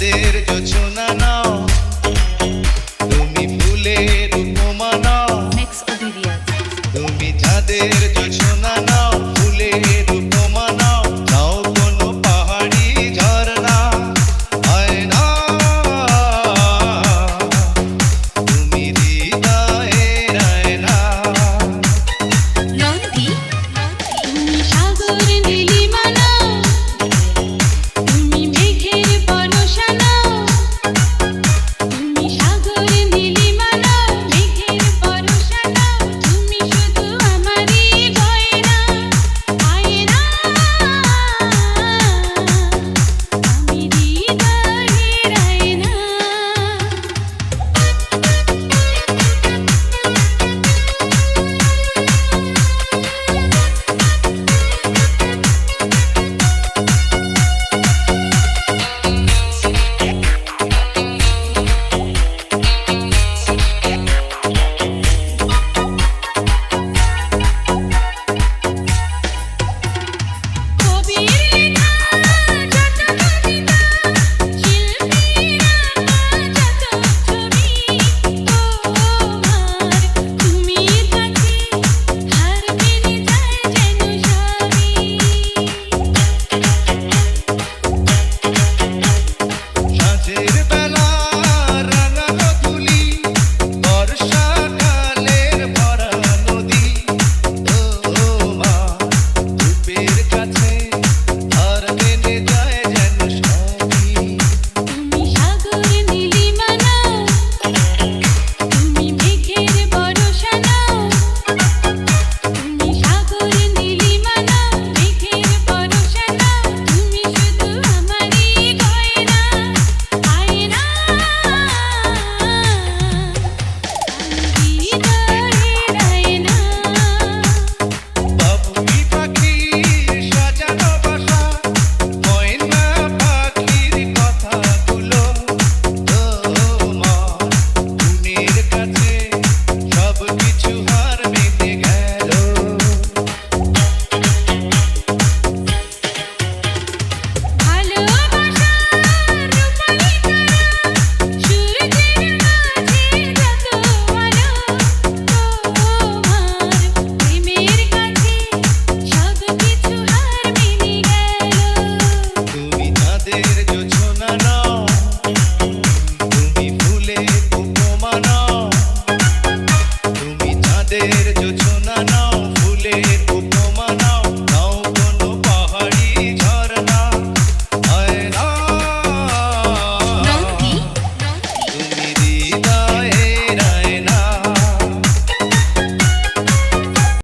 চাঁদের যোচনা নাও তুমি ফুলের উপমা নাও Mix Obedience. তুমি চাঁদের যোছনা